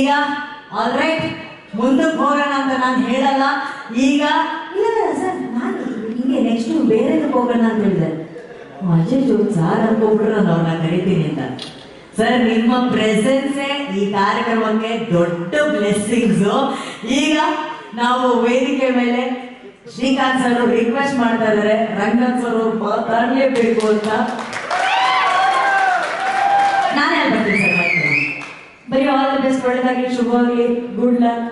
ಈಗ ಆಲ್ರೈಟ್ ಮುಂದಕ್ಕೆ ಹೋಗೋಣ ಅಂತ ನಾನು ಹೇಳಲ್ಲ. ಈಗ, ಇಲ್ಲ ಸರ್ ನಾನು ಹಿಂಗೆ ನೆಕ್ಸ್ಟ್ ಬೇರೆದಕ್ಕೆ ಹೋಗೋಣ ಅಂತ ಹೇಳಿದೆ. ಅಜ್ಜು ಸಾರ್ ಅನ್ಕೊಂಡ್ಬಿಟ್ರೆ ನಾನು ಅವ್ರನ್ನ ಕರಿತೀನಿ ಅಂತ. ಸರ್ ನಿಮ್ಮ ಪ್ರೆಸೆನ್ಸೇ ಈ ಕಾರ್ಯಕ್ರಮಕ್ಕೆ ದೊಡ್ಡ ಬ್ಲೆಸ್ಸಿಂಗ್ಸು ಈಗ, ನಾವು ವೇದಿಕೆ ಮೇಲೆ ಶ್ರೀಕಾಂತ್ ಸರ್ ರಿಕ್ವೆಸ್ಟ್ ಮಾಡ್ತಾ ಇದ್ದಾರೆ ರಂಗನಾಥ್ ಸರ್ ಮಾತಾಡಲೇಬೇಕು ಅಂತ. ಒಳ್ಳೆದಾಗಲಿ ಶುಭವಾಗಲಿ. ಗುಡ್ ಲಕ್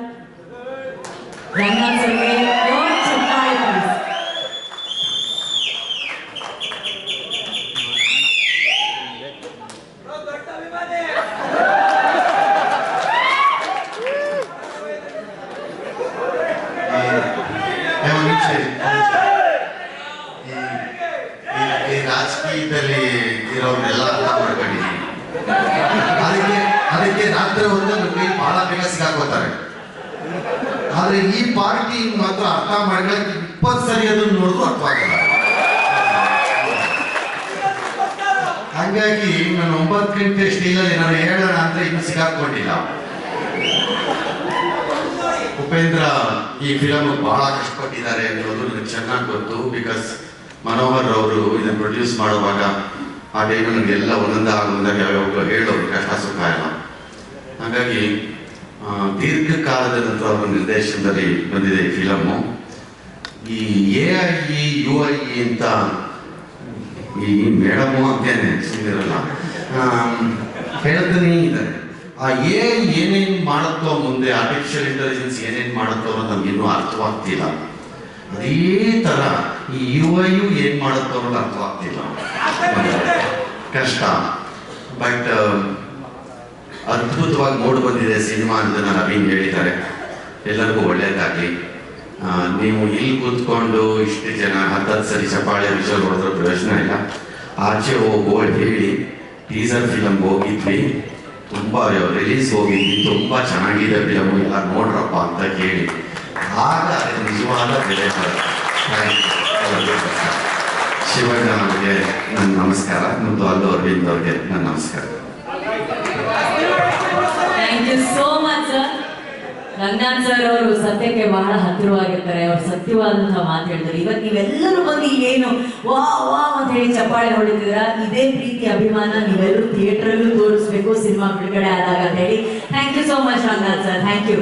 ಈ ರಾಜಕೀಯದಲ್ಲಿ ಇರೋರೆಲ್ಲ ಅರ್ಥ ಮಾಡ್ಕೊಂಡಿದ್ದೀನಿ. ಅದಕ್ಕೆ ರಾತ್ರಿ ಹೊತ್ತು ನಮಗೆ ಬಹಳ ಬೇಗ ಸಿಗಾಕೋತಾರೆ. ಆದ್ರೆ ಈ ಪಾರ್ಟಿ ಮಾತ್ರ ಅರ್ಥ ಮಾಡ್ಕೊಳಕ್ಕೆ ಇಪ್ಪತ್ತು ಸರಿ ಅದನ್ನು ನೋಡಿದ್ರು ಅರ್ಥವಾಗಲ್ಲ ಹಂಗಾಗಿ ನಾನು ಒಂಬತ್ತು ಗಂಟೆ ಸ್ಟೀಲಲ್ಲಿ ನಾನು ಹೇಳೋಣ ಅಂತ ಇನ್ನು ಸಿಗಾಕೊಂಡಿಲ್ಲ. ಉಪೇಂದ್ರ ಈ ಫಿಲಮ್ ಬಹಳ ಕಷ್ಟಪಟ್ಟಿದ್ದಾರೆ ಅನ್ನೋದು ನನಗೆ ಚೆನ್ನಾಗಿ ಗೊತ್ತು ಬಿಕಾಸ್ ಮನೋಹರ್ ಅವರು ಇದನ್ನು ಪ್ರೊಡ್ಯೂಸ್ ಮಾಡುವಾಗ ಆ ಟೈಮ್ ನನಗೆಲ್ಲ ಒಂದೊಂದ ಒಂದಾಗ ಯಾವ್ಯಾವ ಹೇಳೋರು ಕಷ್ಟ ಸುಖ ಎಲ್ಲ. ಹಾಗಾಗಿ ದೀರ್ಘಕಾಲದ ನಂತರ ಅವರ ನಿರ್ದೇಶನದಲ್ಲಿ ಬಂದಿದೆ ಈ ಫಿಲಮ್ಮು ಈ A I E U I E ಅಂತ ಈ ಮೇಡಮು ಅಂತೇನೆ ಸುಂದಿರಲ್ಲ ಹೇಳ್ತಾನೆ ಇದ್ದಾರೆ ಆ ಎ ಏನೇನು ಮಾಡುತ್ತೋ ಮುಂದೆ ಆರ್ಟಿಫಿಷಿಯಲ್ ಇಂಟೆಲಿಜೆನ್ಸ್ ಏನೇನು ಮಾಡುತ್ತೋ ಅನ್ನೋದು ನಮ್ಗೆ ಇನ್ನೂ ಅರ್ಥವಾಗ್ತಿಲ್ಲ. ಅದೇ ತರ ಈ ಯು ಐ ಯು ಏನ್ ಮಾಡುತ್ತೋ ಅನ್ನೋದು ಅರ್ಥವಾಗ್ತಿಲ್ಲ. ಕಷ್ಟ. ಬಟ್ ಅದ್ಭುತವಾಗಿ ಮೂಡ್ ಬಂದಿದೆ ಸಿನಿಮಾ ಅಂತ ನವೀನ್ ಹೇಳಿದ್ದಾರೆ. ಎಲ್ಲರಿಗೂ ಒಳ್ಳೇದಾಗ್ಲಿ. ನೀವು ಇಲ್ಲಿ ಕೂತ್ಕೊಂಡು ಇಷ್ಟು ಜನ ಹತ್ತತ್ತು ಸರಿ ಚಪಾಳೆ ವಿಷಯ ಹೊಡೆದ್ರ ಪ್ರಯೋಜನ ಇಲ್ಲ. ಆಚೆ ಹೋಗುವ ಹೇಳಿ ಟೀಸರ್ ಫಿಲಮ್ ಹೋಗಿದ್ವಿ. ತುಂಬಾ ರಿಲೀಸ್ ಹೋಗಿದ್ವಿ. ತುಂಬಾ ಚೆನ್ನಾಗಿದೆ ಫಿಲಮ್ ಎಲ್ಲ ನೋಡ್ರಪ್ಪ ಅಂತ ಕೇಳಿ. ಆಗ ನಿಜವಾದ ಬೆಲೆ. ಶಿವಣ್ಣ ಅವರಿಗೆ ನನ್ನ ನಮಸ್ಕಾರ. ಮತ್ತು ಅಲ್ಲೂ ಅರವಿಂದ್ ಅವ್ರಿಗೆ ನನ್ನ ನಮಸ್ಕಾರ. Thank you so much sir Ranganath sir ಅವರು ಸತ್ಯಕ್ಕೆ ಬಹಳ ಹತ್ತಿರವಾಗಿರ್ತಾರೆ. ಅವ್ರು ಸತ್ಯವಾದಂತಹ ಮಾತು ಹೇಳ್ತಾರೆ. ಇವತ್ತು ನೀವೆಲ್ಲರೂ ಬಂದು ಏನು ವಾ ವಾ ಅಂತ ಹೇಳಿ ಚಪ್ಪಾಳೆ ಹೊಡಿತಿದ್ರ ಇದೇ ಪ್ರೀತಿ, ಅಭಿಮಾನ ನೀವೆಲ್ಲರೂ ಥಿಯೇಟ್ರಲ್ಲೂ ತೋರಿಸ್ಬೇಕು ಸಿನಿಮಾ ಬಿಡುಗಡೆ ಆದಾಗ ಅಂತ ಹೇಳಿ. Thank you so much Ranganath sir thank you